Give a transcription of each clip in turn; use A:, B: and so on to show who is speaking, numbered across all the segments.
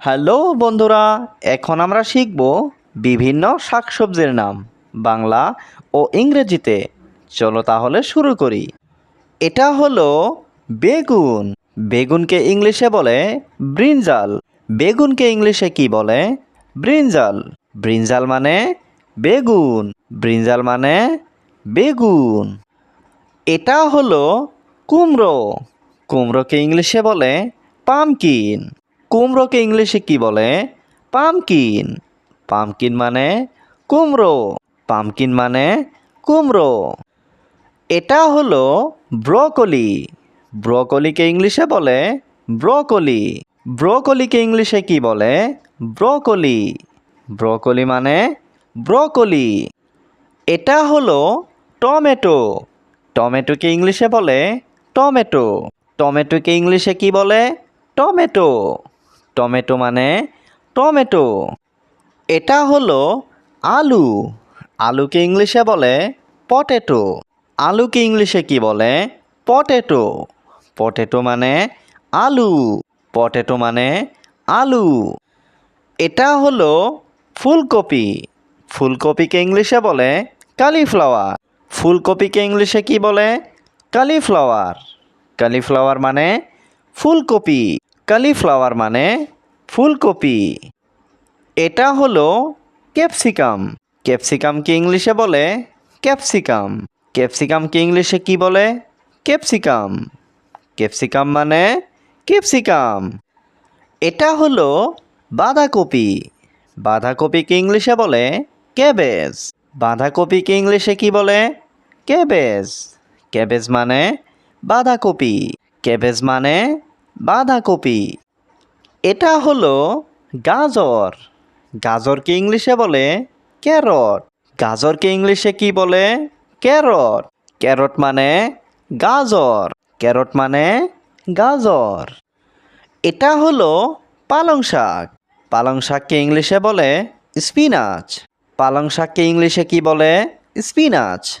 A: Hello বন্ধুরা, এখন আমরা শিখব বিভিন্ন শাকসবজির নাম, বাংলা ও ইংরেজিতে। চলো তাহলে শুরু করি। এটা হলো বেগুন। বেগুনকে ইংলিশে বলে ব্রিঞ্জাল। বেগুনকে ইংলিশে কি বলে? ব্রিঞ্জাল। ব্রিঞ্জাল মানে বেগুন। ব্রিঞ্জাল মানে বেগুন। এটা হলো কুমড়ো। কুমড়োকে ইংলিশে বলে পামকিন। কুমড়োকে ইংলিশে কি বলে? পামকিন। পামকিন মানে কুমড়ো। পামকিন মানে কুমড়ো। এটা হলো ব্রোকলি। ব্রোকলিকে ইংলিশে বলে ব্রোকলি। ব্রোকলিকে ইংলিশে কি বলে? ব্রোকলি। ব্রোকলি মানে ব্রোকলি। এটা হলো টমেটো। টমেটোকে ইংলিশে বলে টমেটো। টমেটোকে ইংলিশে কি বলে? টমেটো। টমেটো মানে টমেটো। এটা হলো আলু। আলুকে ইংলিশে বলে পটেটো। আলুকে ইংলিশে কি বলে? পটেটো। পটেটো মানে আলু। পটেটো মানে আলু। এটা হলো ফুলকপি। ফুলকপিকে ইংলিশে বলে কালিফ্লাওয়ার ফুলকপিকে ইংলিশে কি বলে? কালিফ্লাওয়ার কালিফ্লাওয়ার মানে ফুলকপি। কালিফ্লাওয়ার মানে ফুলকপি। এটা হলো ক্যাপসিকাম। ক্যাপসিকামকে ইংলিশে বলে? ক্যাপসিকাম। ক্যাপসিকামকে ইংলিশে কি বলে? ক্যাপসিকাম। ক্যাপসিকাম মানে ক্যাপসিকাম। এটা হলো বাঁধাকপি। বাঁধাকপিকে ইংলিশে বলে? ক্যাবেজ। বাঁধাকপিকে ইংলিশে কি বলে? ক্যাবেজ। ক্যাবেজ মানে বাঁধাকপি। ক্যাবেজ মানে বাঁধাকপি। এটা হলো গাজর। গাজরকে ইংলিশে বলে ক্যারট। গাজরকে ইংলিশে কি বলে? ক্যারট। ক্যারট মানে গাজর। ক্যারট মানে গাজর। এটা হলো পালং শাক। পালং শাককে ইংলিশে বলে স্পিনাচ। পালং শাককে ইংলিশে কি বলে? স্পিনাচ।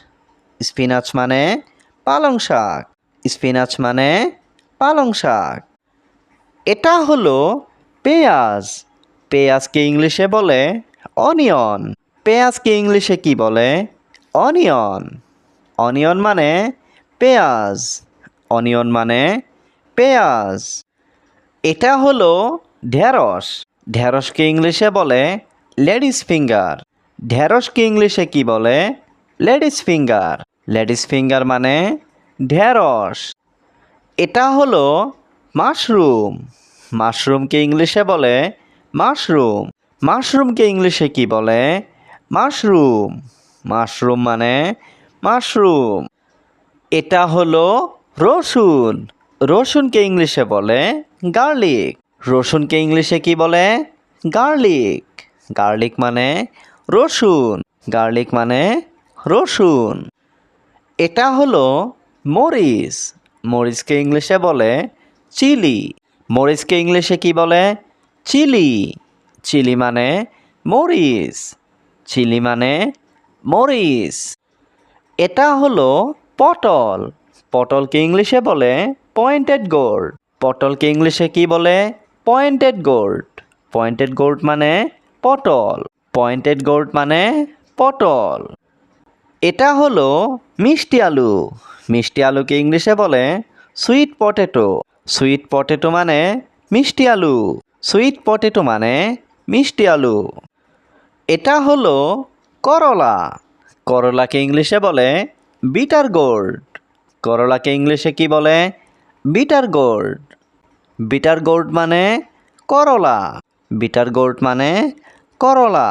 A: স্পিনাচ মানে পালং শাক। স্পিনাচ মানে পালং শাক। এটা হলো পেঁয়াজ। পেঁয়াজকে ইংলিশে বলে অনিয়ন। পেঁয়াজকে ইংলিশে কি বলে? অনিয়ন। অনিয়ন মানে পেঁয়াজ। অনিয়ন মানে পেঁয়াজ। এটা হলো ঢেঁড়স। ঢেঁড়সকে ইংলিশে বলে লেডিস ফিঙ্গার। ঢেঁড়সকে ইংলিশে কি বলে? Ladies finger. লেডিস ফিঙ্গার মানে ঢেঁড়স। এটা হলো মাশরুম। মাশরুমকে ইংলিশে বলে? মাশরুম। মাশরুমকে ইংলিশে কি বলে? মাশরুম। মাশরুম মানে মাশরুম। এটা হলো রসুন। রসুনকে ইংলিশে বলে? গার্লিক। রসুনকে ইংলিশে কি বলে? গার্লিক। গার্লিক মানে রসুন। গার্লিক মানে রসুন। এটা হলো মরিচ। মরিচকে ইংলিশে বলে চিলি। মরিচকে ইংলিশে কি বলে? চিলি। চিলি মানে মরিচ। চিলি মানে মরিচ। এটা হলো পটল। পটলকে ইংলিশে বলে পয়েন্টেড গোল্ড পটলকে ইংলিশে কি বলে? পয়েন্টেড গোল্ড পয়েন্টেড গোল্ড মানে পটল। পয়েন্টেড গোল্ড মানে পটল। এটা হলো মিষ্টি আলু। মিষ্টি আলুকে ইংলিশে বলে সুইট পটেটো সুইট পটেটো মানে মিষ্টি আলু। সুইট পটেটো মানে মিষ্টি আলু। এটা হলো করলা। করলাকে ইংলিশে বলে বিটার গোল্ড করলাকে ইংলিশে কি বলে? বিটার গোল্ড বিটার গোল্ড মানে করলা। বিটার গোল্ড মানে করলা।